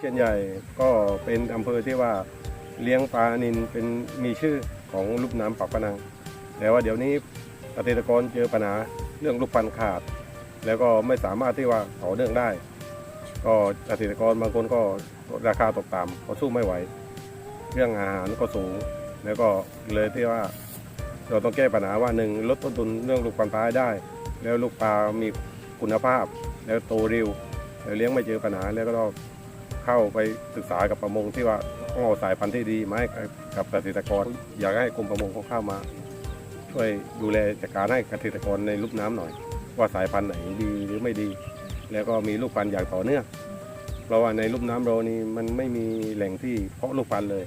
เชียนใหญ่ก็เป็นอำเภอที่ว่าเลี้ยงปลานินเป็นมีชื่อของลูกน้ำปากพนัง แต่ว่าเดี๋ยวนี้เกษตรกรเจอปัญหาเรื่องลูกปันธุ์ขาด แล้วก็ไม่สามารถที่ว่าต่อเนื่องได้ ก็เกษตรกรบางคนก็ราคาตกต่ำเขาสู้ไม่ไหว เรื่องอาหารก็สูง แล้วก็เลยที่ว่าเราต้องแก้ปัญหาว่าหนึ่งลดต้นทุนเรื่องลูกปันปลาให้ได้ แล้วลูกปลามีคุณภาพ แล้วโตเร็วแล้วเลี้ยงไม่เจอปัญหาแล้วก็ เข้าไปศึกษากับประมงที่ว่าต้องเอาสายพันธุ์ที่ดีมาให้กับเกษตรกร อยากให้กรมประมงเขาเข้ามา ช่วยดูแลจัดการให้เกษตรกรในลูกน้ำหน่อย ว่าสายพันธุ์ไหนดีหรือไม่ดี แล้วก็มีลูกพันธุ์อย่างต่อเนื่องเพราะว่าในลูกน้ำเรานี่มันไม่มีแหล่งที่เพาะลูกพันธุ์เลย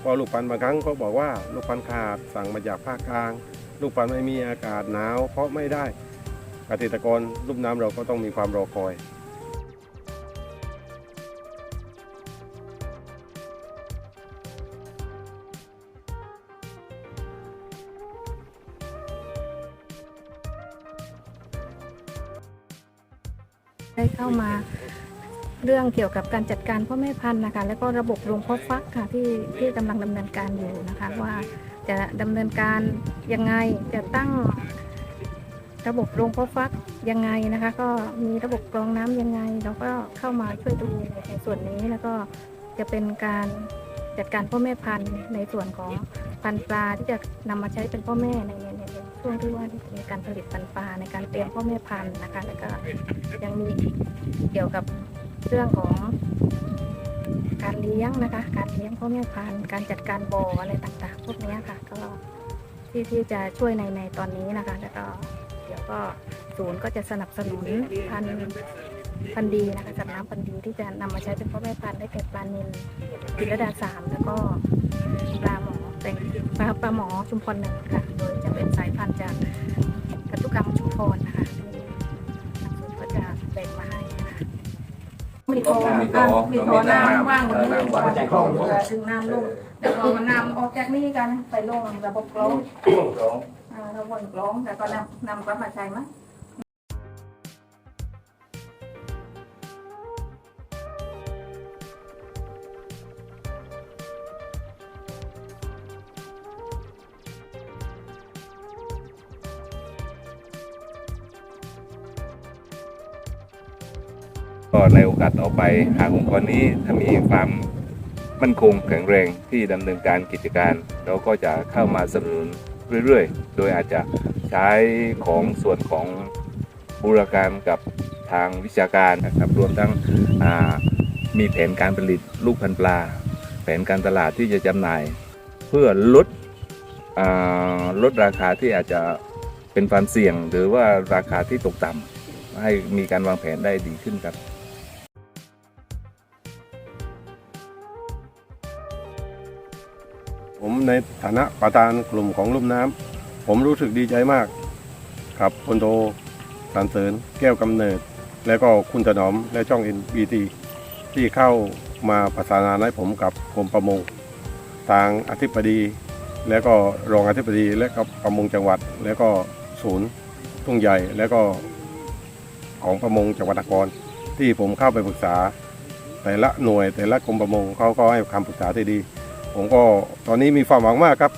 เพราะลูกพันธุ์บางครั้งเขาบอกว่าลูกพันธุ์ขาดสั่งมาจากภาคกลาง ลูกพันธุ์ไม่มีอากาศหนาว เพาะไม่ได้เกษตรกรลูกน้ำเราก็ต้องมีความรอคอย ได้เข้ามาเรื่องเกี่ยวกับการจัดการพ่อแม่พันธุ์นะคะ แล้วก็ระบบโรงเพาะฟักค่ะที่ที่กำลังดำเนินการอยู่นะคะ ว่าจะดำเนินการยังไงจะตั้งระบบโรงเพาะฟักยังไงนะคะ ก็มีระบบกรองน้ำยังไงเราก็เข้ามาช่วยดูในส่วนนี้แล้วก็จะเป็นการจัดการพ่อแม่พันธุ์ในส่วนของพันธุ์ปลาที่จะนำมาใช้เป็นพ่อแม่ใน ช่วงที่ว่ามีการผลิตพันธุ์ปลาในการเตรียมพ่อแม่พันธุ์นะคะ แล้วก็ยังมีเกี่ยวกับเรื่องของการเลี้ยงนะคะ การเลี้ยงพ่อแม่พันธุ์การจัดการบ่ออะไรต่างๆ พวกนี้ค่ะก็ที่ที่จะช่วยในในตอนนี้นะคะ แล้วก็เดี๋ยวก็ศูนย์ก็จะสนับสนุนพันธุ์พันธุ์ดีนะคะสัตว์น้ำพันธุ์ดีที่จะนำมาใช้เป็นพ่อแม่พันธุ์ได้แก่ปลานิลจิรดาสามแล้วก็ปลาหมอ เป็นปลาปลาหมอชุมพรหนึ่งค่ะโดยจะเป็นสายพันธุ์จากกัตุกรรมชุมพรนะคะที่ทางศูนย์ก็จะแบ่งมาให้นะคะมีโถมีโถอะมีโถน้ำว่างเออน้ำว่างจากห้องถึงน้ำลงแล้วก็มันน้ำออกจากนี่กันไปลงระบบกรองอ่าระบบกรองแล้วก็นำนำกลับมาใช้ไห ก็ในโอกาสต่อไปหากองค์กรนี้ถ้ามีความมั่นคงแข็งแรงที่ดำเนินการกิจการ เราก็จะเข้ามาสนับสนุนเรื่อยๆ โดยอาจจะใช้ของส่วนของบูรการกับทางวิชาการนะครับรวมทั้งมีแผนการผลิตลูกพันปลา แผนการตลาดที่จะจำหน่าย เพื่อลดลดราคาที่อาจจะเป็นความเสี่ยง หรือว่าราคาที่ตกต่ำให้มีการวางแผนได้ดีขึ้นครับ ผมในฐานะประธานกลุ่มของลุ่มน้ำผมรู้สึกดีใจมากครับคนโทสารเสริญแก้วกำเนิด แล้วก็คุณถนอมและช่อง NBT ที่เข้ามาประสานงานให้ผมกับกรมประมง ทางอธิบดี แล้วก็รองอธิบดีและก็ประมงจังหวัด แล้วก็ศูนย์ทุ่งใหญ่แล้วก็ของประมงจังหวัดนครที่ผมเข้าไปปรึกษา แต่ละหน่วยแต่ละกรมประมงเขาก็ให้คำปรึกษาที่ดี ผมก็ตอนนี้มีความหวังมากครับ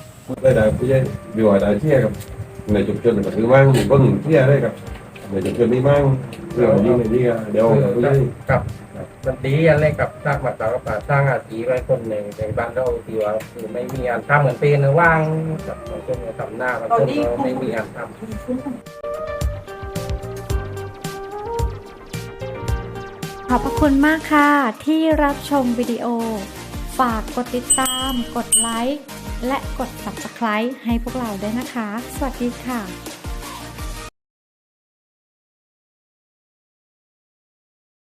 đây là cái gì điều hỏi là chia gặp người chụp chân phải thứ mang thì vâng chia đây gặp người chụp chân đi mang rồi đi này đi à, đều cái gì กับมันดีอะไรกับสร้างมาตากป่าสร้างอาชีพไว้คนหนึ่งในบ้านเราที่ว่าคือไม่มีอันทำเหมือนเป็นว่างกับบางคนก็ทำหน้าบางคนก็ไม่มีอันทำขอบพระคุณมากค่ะที่รับชมวิดีโอ ฝากกดติดตาม กดไลค์ และกด Subscribe ให้พวกเราด้วยนะคะ สวัสดีค่ะ